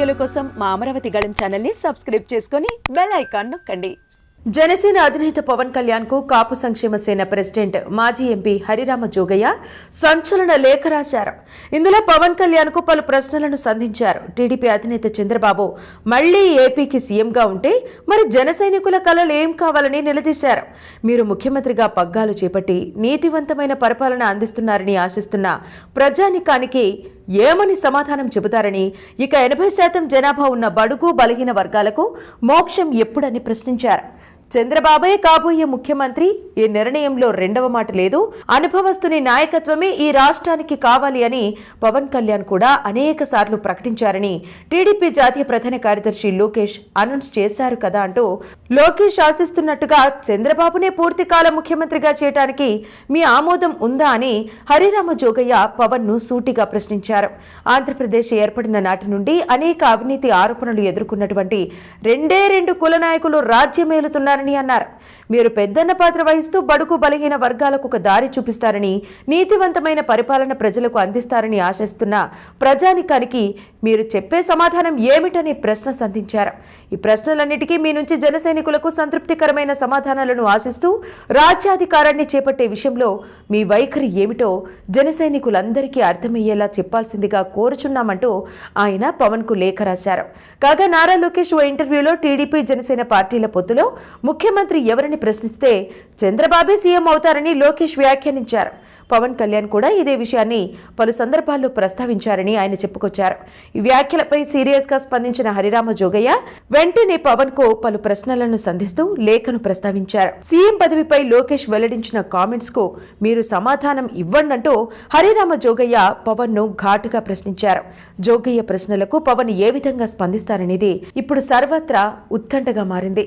వీడియోల కోసం మా అమరావతి గళం ఛానల్ని సబ్స్క్రైబ్ చేసుకొని బెల్ ఐకాన్ నొక్కండి. జనసేన అధినేత పవన్ కళ్యాణ్కు కాపు సంక్షేమ సేన ప్రెసిడెంట్ మాజీ ఎంపీ హరిరామ జోగయ్య సంచలన లేఖ రాశారు ఇందులో పవన్ కళ్యాణ్కు పలు ప్రశ్నలను సంధించారు. టీడీపీ అధినేత చంద్రబాబు మళ్ళీ ఏపీకి సీఎంగా ఉంటే మరి జన సైనికుల కళలు ఏం కావాలని నిలదీశారు. మీరు ముఖ్యమంత్రిగా పగ్గాలు చేపట్టి నీతివంతమైన పరిపాలన అందిస్తున్నారని ఆశిస్తున్న ప్రజానికానికి ఏమని సమాధానం చెబుతారని? ఇక ఎనభై శాతం జనాభా ఉన్న బడుగు బలహీన వర్గాలకు మోక్షం ఎప్పుడని ప్రశ్నించారు. చంద్రబాబే కాబోయే ముఖ్యమంత్రి. ఈ నిర్ణయంలో రెండవ మాట లేదు. అనుభవస్తుని నాయకత్వమే ఈ రాష్ట్రానికి కావాలి అని పవన్ కళ్యాణ్ కూడా అనేక సార్లు ప్రకటించారని టీడీపీ జాతీయ ప్రధాన కార్యదర్శి లోకేష్ అనౌన్స్ చేశారు కదా అంటూ లోకేష్ ఆశిస్తున్నట్టుగా చంద్రబాబునే పూర్తికాల ముఖ్యమంత్రిగా చేయటానికి మీ ఆమోదం ఉందా అని హరిరామ జోగయ్య పవన్ను సూటిగా ప్రశ్నించారు. ఆంధ్రప్రదేశ్ ఏర్పడిన నాటి నుండి అనేక అవినీతి ఆరోపణలు ఎదుర్కొన్నటువంటి రెండే రెండు కుల నాయకులు రాజ్యమేలుతున్నారు చేస్తారని అన్నారు. మీరు పెద్దన్న పాత్ర వహిస్తూ బడుగు బలహీన వర్గాలకు ఒక దారి చూపిస్తారని నీతివంతమైన పరిపాలన ప్రజలకు అందిస్తారని ఆశిస్తున్న ప్రజానికానికి మీరు చెప్పే సమాధానం ఏమిటనే ప్రశ్న సంధించారు. ఈ ప్రశ్నలన్నిటికీ మీ నుంచి జనసైనికులకు సంతృప్తికరమైన సమాధానాలను ఆశిస్తూ రాజ్యాధికారాన్ని చేపట్టే విషయంలో మీ వైఖరి ఏమిటో జనసైనికులందరికీ అర్థమయ్యేలా చెప్పాల్సిందిగా కోరుచున్నామంటూ ఆయన పవన్కు లేఖ రాశారు. కాగా నారా లోకేష్ ఓ ఇంటర్వ్యూలో టీడీపీ జనసేన పార్టీల పొత్తులో ముఖ్యమంత్రి ఎవరిని ప్రశ్నిస్తే చంద్రబాబే సీఎం అవుతారని లోకేష్ వ్యాఖ్యానించారు. పవన్ కళ్యాణ్ కూడా ఇదే విషయాన్ని పలు సందర్భాల్లో ప్రస్తావించారని ఆయన చెప్పుకొచ్చారు. ఈ వ్యాఖ్యలపై సీరియస్గా స్పందించిన హరిరామ జోగయ్య వెంటనే పవన్కు పలు ప్రశ్నలను సంధిస్తూ లేఖను ప్రస్తావించారు. సీఎం పదవిపై లోకేష్ వెల్లడించిన కామెంట్స్కు మీరు సమాధానం ఇవ్వండంటూ హరిరామ జోగయ్య పవన్ను ఘాటుగా ప్రశ్నించారు. జోగయ్య ప్రశ్నలకు పవన్ ఏ విధంగా స్పందిస్తారనేది ఇప్పుడు సర్వత్రా ఉత్కంఠగా మారింది.